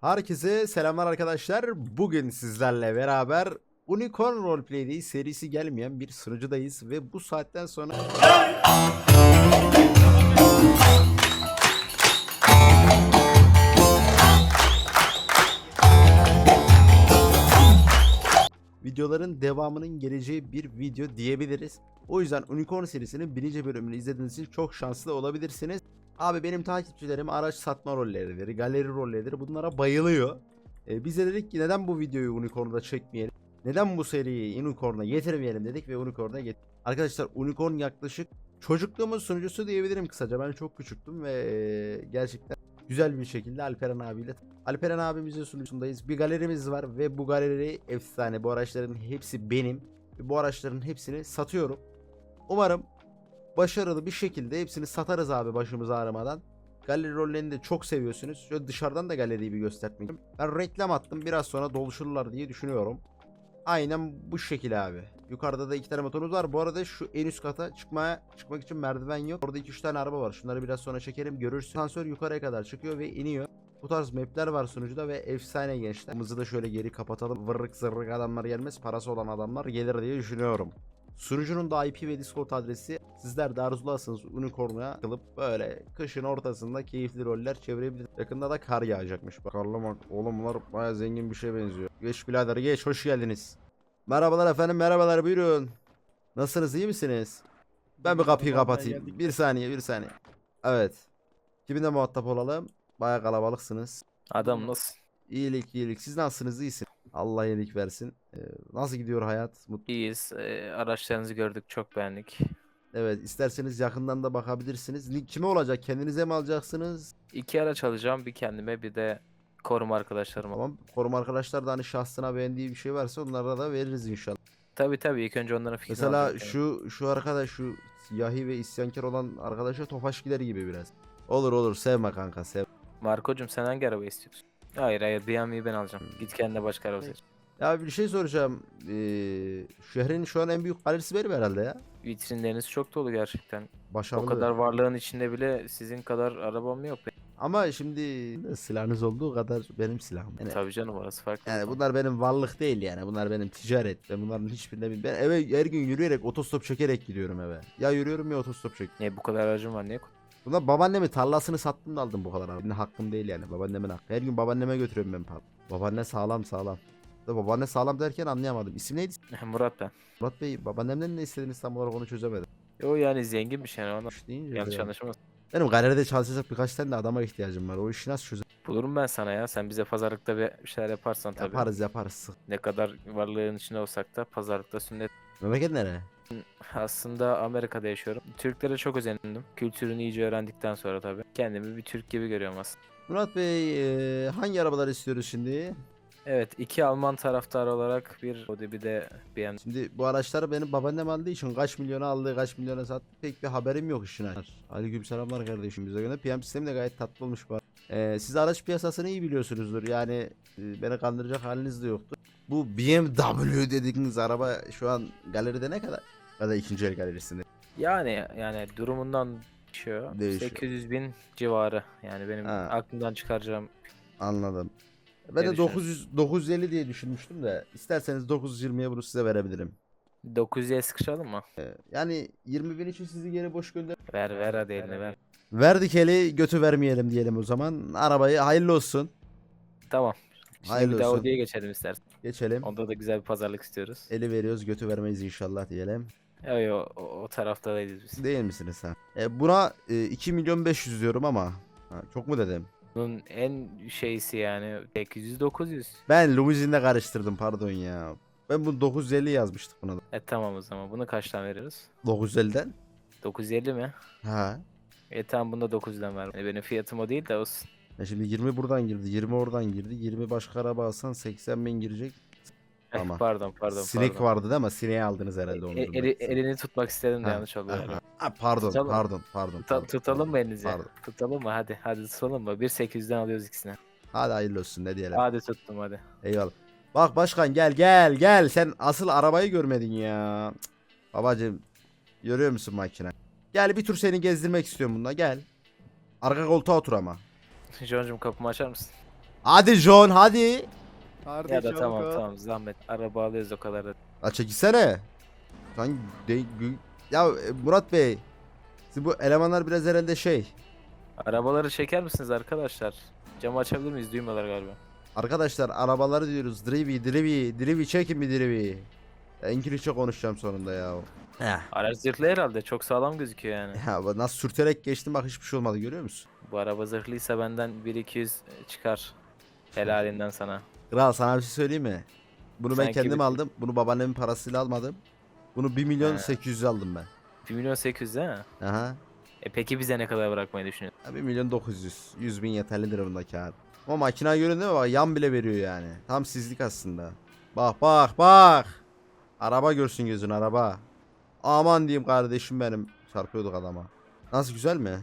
Herkese selamlar arkadaşlar. Bugün sizlerle beraber Unicorn Roleplay'deyiz. Serisi gelmeyen bir sunucudayız ve bu saatten sonra videoların devamının geleceği bir video diyebiliriz. O yüzden Unicorn serisinin birinci bölümünü izlediğiniz için çok şanslı olabilirsiniz. Abi benim takipçilerim araç satma rolleridir, galeri rolleridir bunlara bayılıyor. Ee, biz de dedik ki neden bu videoyu Unicorn'da çekmeyelim? Neden bu seriyi Unicorn'a getirmeyelim dedik ve Unicorn'a get. Arkadaşlar Unicorn yaklaşık çocukluğumun sunucusu diyebilirim kısaca. Ben çok küçüktüm ve e, gerçekten güzel bir şekilde Alperen abiyle Alperen abimizin sunucundayız. Bir galerimiz var ve bu galeri efsane. Bu araçların hepsi benim. Bu araçların hepsini satıyorum. Umarım başarılı bir şekilde hepsini satarız abi başımız ağrımadan. Galeri rollerini de çok seviyorsunuz. Şöyle dışarıdan da galeriyi bir göstermek istiyorum. Ben reklam attım biraz sonra doluşurlar diye düşünüyorum. Aynen bu şekil abi. Yukarıda da iki tane motorumuz var. Bu arada şu en üst kata çıkmaya çıkmak için merdiven yok. Orada iki üç tane araba var. Şunları biraz sonra çekelim. Görürsün. Asansör yukarıya kadar çıkıyor ve iniyor. Bu tarz mapler var sunucuda ve efsane gençler. Mızı da şöyle geri kapatalım. Vırrık zırrık adamlar gelmez. Parası olan adamlar gelir diye düşünüyorum. Sunucunun da IP ve Discord adresi sizler de arzularsanız Unicorn'a kılıp böyle kışın ortasında keyifli roller çevirebilirsiniz. Yakında da kar yağacakmış. Bak oğlum bunlar baya zengin bir şey benziyor. Geç birader geç hoş geldiniz. Merhabalar efendim merhabalar buyurun. Nasılsınız iyi misiniz? Ben bir kapıyı kapatayım. Bir saniye bir saniye. Evet. Kiminle muhatap olalım? Baya kalabalıksınız. Adam nasıl? İyilik iyilik. Siz nasılsınız? İyisin. Allah iyilik versin. Ee, nasıl gidiyor hayat? Mutlu. İyiyiz. Ee, araçlarınızı gördük. Çok beğendik. Evet isterseniz yakından da bakabilirsiniz. Ni- Kime olacak? Kendinize mi alacaksınız? İki araç alacağım. Bir kendime bir de koruma arkadaşlarıma. Tamam. Koruma arkadaşlar da hani şahsına beğendiği bir şey varsa onlara da veririz inşallah. Tabii tabii. ilk önce onların fikrini Mesela alacağım. şu şu arkadaş şu siyahi ve isyankar olan arkadaşa tofaş gider gibi biraz. Olur olur sevme kanka sev. Marko'cum sen hangi araba istiyorsun? Hayır hayır BMW'yi ben alacağım. Git kendine başka araba seç. Ya bir şey soracağım. Ee, şehrin şu an en büyük galerisi benim herhalde ya. Vitrinleriniz çok dolu gerçekten. Başarılı. O kadar varlığın içinde bile sizin kadar arabam yok. Ama şimdi silahınız olduğu kadar benim silahım. Yani, Tabii canım orası farklı. yani bunlar benim varlık değil yani. Bunlar benim ticaret. Ben bunların hiçbirine bil- Ben eve her gün yürüyerek otostop çekerek gidiyorum eve. Ya yürüyorum ya otostop çek. Niye bu kadar aracım var? Niye? Bunlar babaannemin tarlasını sattım da aldım bu kadar abi. Benim hakkım değil yani. Babaannemin hakkı. Her gün babaanneme götürüyorum ben para. Babaanne sağlam sağlam. Da babaanne sağlam derken anlayamadım. İsim neydi? Murat ben. Murat Bey babaannemden ne istediğiniz tam olarak onu çözemedim. O yani zengin bir şey. Yani ona deyince yanlış böyle- anlaşılmasın. Benim galeride çalışacak birkaç tane de adama ihtiyacım var. O işi nasıl çözer? Bulurum ben sana ya. Sen bize pazarlıkta bir şeyler yaparsan tabii. Yaparız yaparız. Ne kadar varlığın içinde olsak da pazarlıkta sünnet. Memleket nere? Aslında Amerika'da yaşıyorum. Türklere çok özendim. Kültürünü iyice öğrendikten sonra tabii. Kendimi bir Türk gibi görüyorum aslında. Murat Bey e, hangi arabalar istiyoruz şimdi? Evet iki Alman taraftar olarak bir Audi bir de BMW. Şimdi bu araçları benim babaannem aldığı için kaç milyona aldı kaç milyona sattı pek bir haberim yok işine. Aleyküm selamlar kardeşim bize göre. PM sistemi de gayet tatlı olmuş bu. Ee, siz araç piyasasını iyi biliyorsunuzdur yani e, beni kandıracak haliniz de yoktur. Bu BMW dediğiniz araba şu an galeride ne kadar? Ya da ikinci el galerisinde. Yani yani durumundan değişiyor. Değişiyor. 800 bin civarı. Yani benim Ha. aklımdan çıkaracağım. Anladım. Ben Ne de 900 950 diye düşünmüştüm de isterseniz 920'ye bunu size verebilirim. 900'e sıkışalım mı? Yani 20 bin için sizi geri boş gönder. Ver ver hadi eline ver. Verdik eli götü vermeyelim diyelim o zaman. Arabayı hayırlı olsun. Tamam. Şimdi Hayırlı bir daha olsun. Audi'ye geçelim istersen. Geçelim. Onda da güzel bir pazarlık istiyoruz. Eli veriyoruz götü vermeyiz inşallah diyelim. Yok o, o tarafta değiliz biz. Değil misiniz ha? E, buna e, 2 milyon 500 diyorum ama. Ha, çok mu dedim? Bunun en şeysi yani 800 900. Ben limuzinle karıştırdım pardon ya. Ben bunu 950 yazmıştık buna da. E tamam o zaman. Bunu kaçtan veriyoruz? 950'den. 950 mi? Ha. E tamam bunda 900'den ver. E, benim fiyatım o değil de olsun. E şimdi 20 buradan girdi, 20 oradan girdi, 20 başka araba alsan 80 bin girecek. Eh, Tamam. pardon pardon Sinek pardon. vardı değil mi? Sineği aldınız herhalde E- onu. eli- elini tutmak istedim de Ha, yanlış oldu. Ha, ha. Ha, pardon, Tutalım. pardon, pardon, Tuta- pardon, tutalım mı elinizi? Pardon. Tutalım mı? Hadi hadi tutalım mı? 1.800'den alıyoruz ikisini. Hadi hayırlı olsun ne diyelim. Hadi tuttum hadi. Eyvallah. Bak başkan gel gel gel. Sen asıl arabayı görmedin ya. Cık. Babacım görüyor musun makine? Gel bir tur seni gezdirmek istiyorum bunda gel. Arka koltuğa otur ama. John'cum kapımı açar mısın? Hadi John hadi. Kardeş Ya da tamam yok. tamam zahmet. Araba alıyoruz o kadar da. La çekilsene. Lan de- gü- ya e, Murat Bey. Siz bu elemanlar biraz herhalde şey. Arabaları çeker misiniz arkadaşlar? Camı açabilir miyiz? Duymuyorlar galiba. Arkadaşlar arabaları diyoruz. Drivi, drivi, drivi çekin bir drivi. Ya, İngilizce konuşacağım sonunda ya. Heh. Araç zırhlı herhalde. Çok sağlam gözüküyor yani. Ya bu nasıl sürterek geçtim bak hiçbir şey olmadı görüyor musun? Bu araba zırhlıysa benden 1-200 çıkar. Helalinden sana. Kral sana bir şey söyleyeyim mi? Bunu ben Sanki kendim bir- aldım. Bunu babaannemin parasıyla almadım. Bunu 1 milyon He. 800 aldım ben. 1 milyon 800 değil mi? Aha. E peki bize ne kadar bırakmayı düşünüyorsun? Ya 1 milyon 900. 100 bin yeterlidir bunda kar. Ama makina görün değil mi? Bak yan bile veriyor yani. Tam sizlik aslında. Bak bak bak. Araba görsün gözün araba. Aman diyeyim kardeşim benim. Çarpıyorduk adama. Nasıl güzel mi?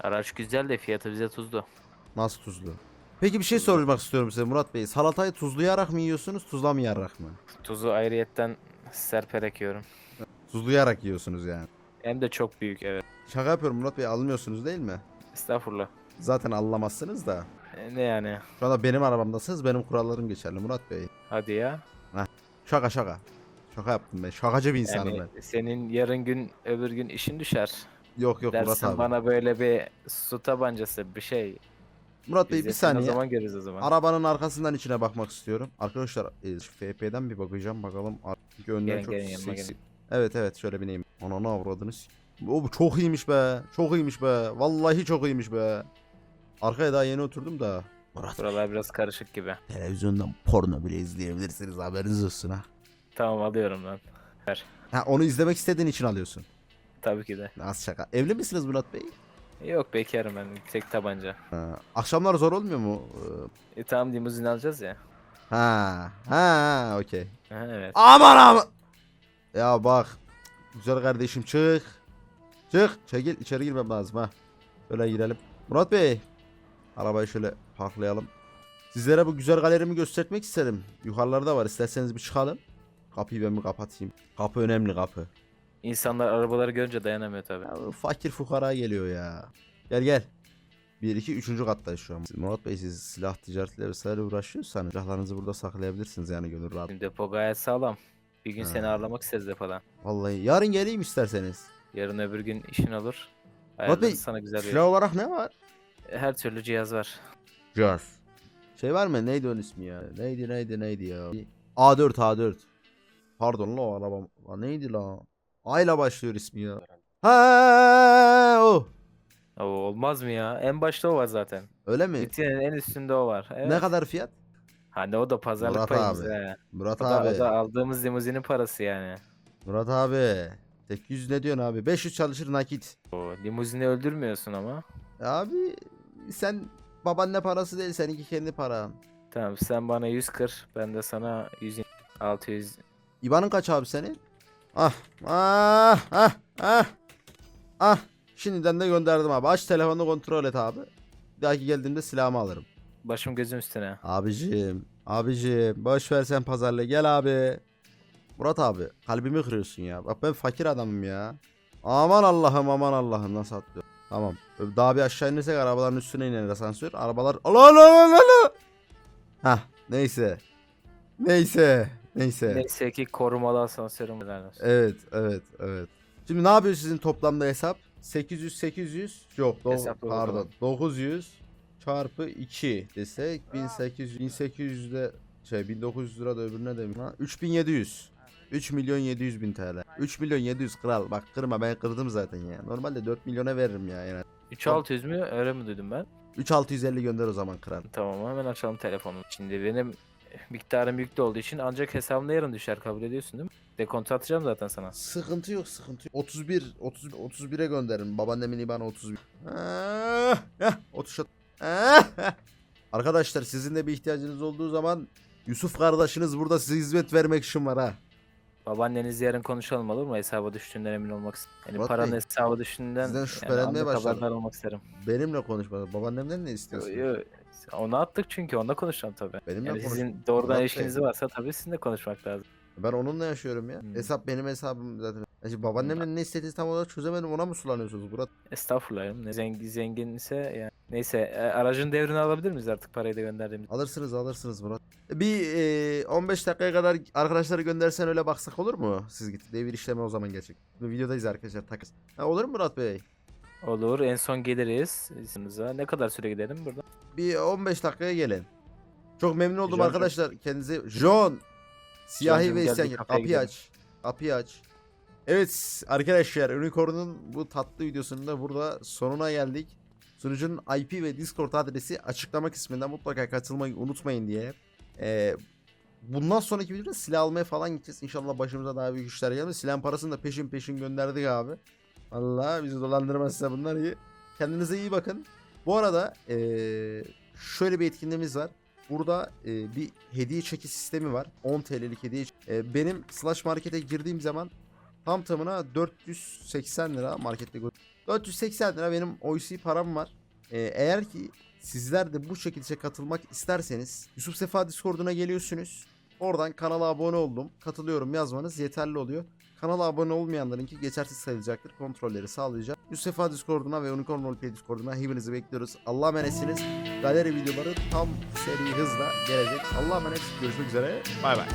Araç güzel de fiyatı bize tuzlu. Nasıl tuzlu? Peki bir şey sormak istiyorum size Murat Bey. Salatayı tuzlayarak mı yiyorsunuz, tuzlamayarak mı? Tuzu ayrıyetten serperek yiyorum. Tuzlayarak yiyorsunuz yani. Hem de çok büyük evet. Şaka yapıyorum Murat Bey almıyorsunuz değil mi? Estağfurullah. Zaten anlamazsınız da. E, ne yani? Şu anda benim arabamdasınız benim kurallarım geçerli Murat Bey. Hadi ya. Şaka şaka. Şaka yaptım ben. Şakacı bir insanım Yani ben. senin yarın gün öbür gün işin düşer. Yok yok Murat Dersin abi. bana böyle bir su tabancası bir şey. Murat Bey Biz bir saniye. O zaman görürüz o zaman. Arabanın arkasından içine bakmak istiyorum. Arkadaşlar e, şu FP'den bir bakacağım bakalım. Çünkü önden Gelin, çok gelin, yanıma seksi. gelin. Evet evet şöyle bineyim. Ananı avradınız. O bu çok iyiymiş be. Çok iyiymiş be. Vallahi çok iyiymiş be. Arkaya daha yeni oturdum da. Murat Buralar biraz karışık gibi. televizyondan porno bile izleyebilirsiniz haberiniz olsun ha. Tamam alıyorum lan. Ha onu izlemek istediğin için alıyorsun. Tabii ki de. Az şaka. Evli misiniz Murat Bey? Yok bekarım ben. Tek tabanca. Ha, akşamlar zor olmuyor mu? E tamam limuzin alacağız ya. Ha, ha, okey. Evet. Aman aman. Ya bak. Güzel kardeşim çık. Çık. Çekil içeri girmem lazım ha. Şöyle girelim. Murat Bey. Arabayı şöyle parklayalım. Sizlere bu güzel galerimi göstermek istedim. Yukarılarda var. İsterseniz bir çıkalım. Kapıyı ben bir kapatayım. Kapı önemli kapı. İnsanlar arabaları görünce dayanamıyor. Ya, bu fakir fukara geliyor ya. Gel gel. 1 2 3. kattayız şu an. Siz- Murat Bey siz silah ticaretiyle vesaire uğraşıyorsanız silahlarınızı burada saklayabilirsiniz yani gönül rahat. Bizim depo gayet sağlam. Bir gün seni Ha. ağırlamak isteriz depodan. Vallahi yarın geleyim isterseniz. Yarın öbür gün işin olur. Bey, Ayarlarız sana güzel bir Silah olarak ne var? Her türlü cihaz var. Cihaz. Şey var mı? Neydi onun ismi ya? Neydi neydi neydi ya? A4 A4. Pardon la o arabam. Lan neydi la? Ayla başlıyor ismi ya. Ha o. Oo, olmaz mı ya? En başta o var zaten. Öyle mi? Vitinin en üstünde o var. Evet. Ne kadar fiyat? Hani o da pazarlık Murat payımız abi. he. Murat O da, abi. o da aldığımız limuzinin parası yani. Murat abi. 800 ne diyorsun abi? 500 çalışır nakit. O limuzini öldürmüyorsun ama. Abi sen babaanne parası değil seninki kendi paran. Tamam sen bana 100 kır. Ben de sana 100 600 İban'ın kaç abi senin? Ah ah ah ah ah. Şimdiden de gönderdim abi. Aç telefonunu kontrol et abi. Bir dahaki geldiğimde silahımı alırım. başım gözüm üstüne. Abicim, abicim boş ver sen pazarla gel abi. Murat abi kalbimi kırıyorsun ya. Bak ben fakir adamım ya. Aman Allah'ım aman Allah'ım nasıl atlıyor. Tamam. Daha bir aşağı inersek arabaların üstüne iner asansör. Arabalar Allah Allah Allah Allah. Hah neyse. Neyse. Neyse. Neyse ki korumalı asansörüm. Evet, evet, evet. Şimdi ne yapıyor sizin toplamda hesap? 800 800 yok do- Hesapla pardon bakalım. 900 çarpı 2 desek 1800 1800 de şey 1900 lira da öbürüne demiş ha 3700 3 milyon 700 bin TL 3 milyon 700 kral bak kırma ben kırdım zaten ya normalde 4 milyona veririm ya yani 3600 mü? Öyle mi duydum ben? 3650 gönder o zaman kral Tamam hemen açalım telefonu. Şimdi benim miktarım yüklü olduğu için ancak hesabımda yarın düşer kabul ediyorsun değil mi? Dekontu atacağım zaten sana. Sıkıntı yok sıkıntı yok. 31 30 31'e gönderin. Babaannemin IBAN'ı 31. Ah, heh, 30 Ah, heh. Arkadaşlar sizin de bir ihtiyacınız olduğu zaman Yusuf kardeşiniz burada size hizmet vermek için var ha. Babaanneniz yarın konuşalım olur mu? Hesaba düştüğünden emin olmak istedim. Yani Murat paranın Bey, hesaba düştüğünden sizden yani şüphelenmeye anlık başladım. haberdar olmak isterim. Benimle konuşma. Babaannemden ne istiyorsun? Yo, yo, Onu attık çünkü onunla konuşacağım tabii. Benimle Yani konuş. sizin doğrudan Murat Bey. ilişkiniz varsa tabii sizinle konuşmak lazım. Ben onunla yaşıyorum ya. Hmm. Hesap benim hesabım zaten. Yani şimdi babaannemle ne istediğinizi tam olarak çözemedim ona mı sulanıyorsunuz Murat? Estağfurullah. ya, Ne zengin, zengin ise yani Neyse e, aracın devrini alabilir miyiz artık parayı da gönderdiğimiz? Alırsınız alırsınız Murat. Bir e, 15 dakikaya kadar arkadaşları göndersen öyle baksak olur mu? Siz git. Devir işlemi o zaman gerçek. Videodayız arkadaşlar takas. Ha, olur mu Murat Bey? Olur en son geliriz. İzninize. Ne kadar süre gidelim burada? Bir 15 dakikaya gelin. Çok memnun oldum John, arkadaşlar. Kendinize John. Siyahi John'cum, ve gel bir isyan kafeye kapıyı gidelim. aç. Kapıyı aç. Evet arkadaşlar Unicorn'un bu tatlı videosunun da burada sonuna geldik. Sunucunun IP ve Discord adresi açıklama kısmında mutlaka katılmayı unutmayın diye. Ee, bundan sonraki videoda silah almaya falan gideceğiz. İnşallah başımıza daha büyük işler gelmez. Silahın parasını da peşin peşin gönderdik abi. Allah bizi dolandırmazsa bunlar iyi. Kendinize iyi bakın. Bu arada ee, şöyle bir etkinliğimiz var. Burada e, bir hediye çeki sistemi var. 10 TL'lik hediye. E, benim Slash Market'e girdiğim zaman tam tamına 480 lira markette gö- 480 lira benim OC param var. E, eğer ki sizler de bu şekilde katılmak isterseniz Yusuf Sefa Discord'una geliyorsunuz. Oradan kanala abone oldum. Katılıyorum yazmanız yeterli oluyor. Kanala abone olmayanlarınki geçersiz sayılacaktır. Kontrolleri sağlayacak. Yusuf Sefa Discord'una ve Unicorn Roleplay Discord'una hepinizi bekliyoruz. Allah'a emanetsiniz. Galeri videoları tam seri hızla gelecek. Allah'a emanet. Görüşmek üzere. Bay bay.